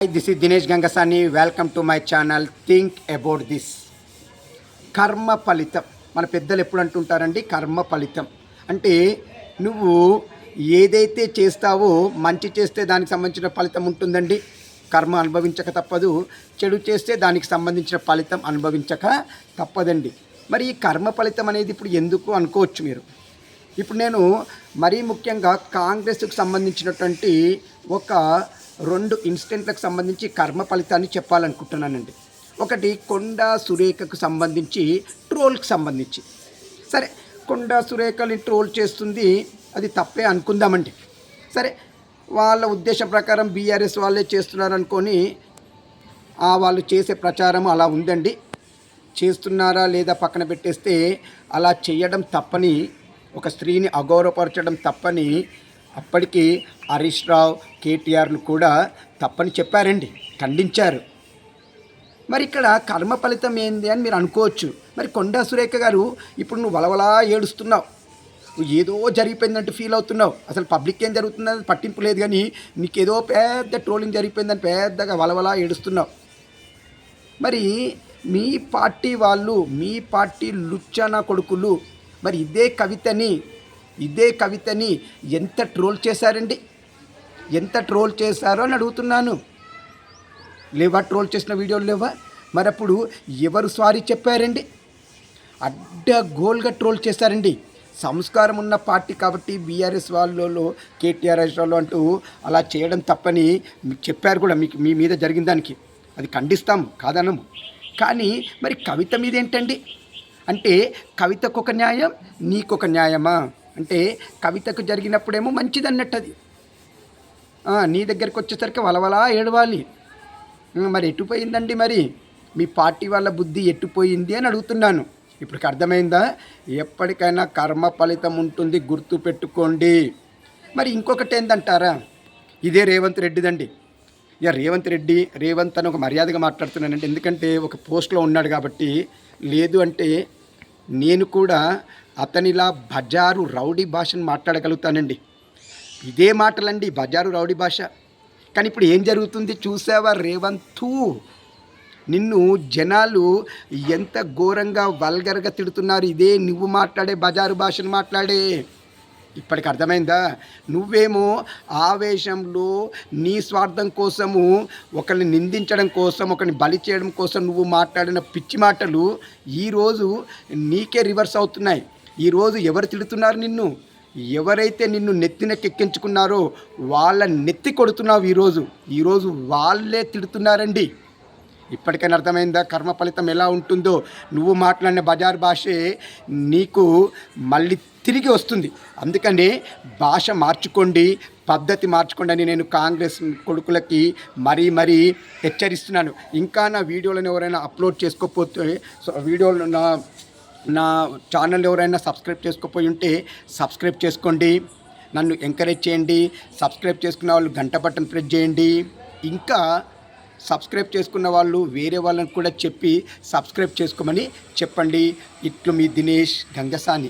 This is Dinesh Gangasani welcome to my channel think about this కర్మ ఫలితం మన పెద్దలు ఎప్పుడు అంటుంటారండి? కర్మ ఫలితం అంటే నువ్వు ఏదైతే చేస్తావో మంచి చేస్తే దానికి సంబంధించిన ఫలితం ఉంటుందండి. కర్మ అనుభవించక తప్పదు. చెడు చేస్తే దానికి సంబంధించిన ఫలితం అనుభవించక తప్పదండి. మరి ఈ కర్మ ఫలితం అనేది ఇప్పుడు ఎందుకు అనుకోవచ్చు మీరు? ఇప్పుడు నేను మరీ ముఖ్యంగా కాంగ్రెస్కు సంబంధించినటువంటి ఒక రెండు ఇన్సిడెంట్లకు సంబంధించి కర్మ ఫలితాన్ని చెప్పాలనుకుంటున్నానండి. ఒకటి కొండా సురేఖకు సంబంధించి ట్రోల్కి సంబంధించి. సరే కొండా సురేఖని ట్రోల్ చేస్తుంది అది తప్పే అనుకుందామండి. సరే వాళ్ళ ఉద్దేశం ప్రకారం బీఆర్ఎస్ వాళ్ళే చేస్తున్నారు అనుకొని ఆ వాళ్ళు చేసే ప్రచారం అలా ఉందండి. చేస్తున్నారా లేదా పక్కన పెట్టేస్తే అలా చేయడం తప్పని ఒక స్త్రీని అగౌరవపరచడం తప్పని అప్పటికి హరీష్ రావు కేటీఆర్లు కూడా తప్పని చెప్పారండి. ఖండించారు. మరి ఇక్కడ కర్మ ఫలితం ఏంది అని మీరు అనుకోవచ్చు. మరి కొండా సురేఖ గారు ఇప్పుడు నువ్వు వలవలా ఏడుస్తున్నావు. నువ్వు ఏదో జరిగిపోయిందంటూ ఫీల్ అవుతున్నావు. అసలు పబ్లిక్ ఏం జరుగుతుందని పట్టింపు లేదు కానీ నీకేదో పెద్ద ట్రోలింగ్ జరిగిపోయిందని పెద్దగా వలవలా ఏడుస్తున్నావు. మరి మీ పార్టీ వాళ్ళు మీ పార్టీ లుచ్చన కొడుకులు మరి ఇదే కవితని ఇదే కవితని ఎంత ట్రోల్ చేశారండి? ఎంత ట్రోల్ చేశారో అని అడుగుతున్నాను. లేవా ట్రోల్ చేసిన వీడియోలు లేవా? మరి అప్పుడు ఎవరు సారీ చెప్పారండి? అడ్డగోల్గా ట్రోల్ చేశారండి. సంస్కారం ఉన్న పార్టీ కాబట్టి బీఆర్ఎస్ వాళ్ళు కేటీఆర్ వాళ్ళు అంటూ అలా చేయడం తప్పని చెప్పారు కూడా మీకు మీ మీద జరిగిన దానికి. అది ఖండిస్తాం కాదనము. కానీ మరి కవిత మీద ఏంటండి అంటే కవితకు ఒక న్యాయం నీకొక న్యాయమా? అంటే కవితకు జరిగినప్పుడేమో మంచిది అన్నట్టు అది నీ దగ్గరికి వచ్చేసరికి వలవలా ఏడవాలి. మరి ఎట్టుపోయిందండి మరి? మీ పార్టీ వాళ్ళ బుద్ధి ఎట్టుపోయింది అని అడుగుతున్నాను. ఇప్పటికి అర్థమైందా? ఎప్పటికైనా కర్మ ఫలితం ఉంటుంది గుర్తు పెట్టుకోండి. మరి ఇంకొకటి ఏందంటారా? ఇదే రేవంత్ రెడ్డిదండి. ఇక రేవంత్ రెడ్డి రేవంత్ అని ఒక మర్యాదగా మాట్లాడుతున్నానండి. ఎందుకంటే ఒక పోస్ట్లో ఉన్నాడు కాబట్టి లేదు అంటే నేను కూడా అతనిలా బజారు రౌడీ భాషను మాట్లాడగలుగుతానండి. ఇదే మాటలండి బజారు రౌడీ భాష. కానీ ఇప్పుడు ఏం జరుగుతుంది చూసావా రేవంతు? నిన్ను జనాలు ఎంత ఘోరంగా వల్గర్గా తిడుతున్నారు. ఇదే నువ్వు మాట్లాడే బజారు భాషను మాట్లాడే. ఇప్పటికి అర్థమైందా? నువ్వేమో ఆవేశంలో నీ స్వార్థం కోసము ఒకరిని నిందించడం కోసం ఒకరిని బలి చేయడం కోసం నువ్వు మాట్లాడిన పిచ్చి మాటలు ఈరోజు నీకే రివర్స్ అవుతున్నాయి. ఈరోజు ఎవరు తిడుతున్నారు నిన్ను? ఎవరైతే నిన్ను నెత్తినకెక్కించుకున్నారో వాళ్ళ నెత్తి కొడుతున్నావు ఈరోజు ఈరోజు వాళ్ళే తిడుతున్నారండి. ఇప్పటికైనా అర్థమైందా? కర్మ ఫలితం ఎలా ఉంటుందో? నువ్వు మాట్లాడిన బజార్ భాషే నీకు మళ్ళీ తిరిగి వస్తుంది. అందుకని భాష మార్చుకోండి పద్ధతి మార్చుకోండి అని నేను కాంగ్రెస్ కొడుకులకి మరీ మరీ హెచ్చరిస్తున్నాను. ఇంకా నా వీడియోలను ఎవరైనా అప్లోడ్ చేసుకోకపోతే సో వీడియోలు నా నా ఛానల్ ఎవరైనా సబ్స్క్రైబ్ చేసుకోపోయి ఉంటే సబ్స్క్రైబ్ చేసుకోండి. నన్ను ఎంకరేజ్ చేయండి. సబ్స్క్రైబ్ చేసుకున్న వాళ్ళు గంట బటన్ ప్రెస్ చేయండి. ఇంకా సబ్స్క్రైబ్ చేసుకున్న వాళ్ళు వేరే వాళ్ళని కూడా చెప్పి సబ్స్క్రైబ్ చేసుకోమని చెప్పండి. ఇట్లు మీ దినేష్ గంగసాని.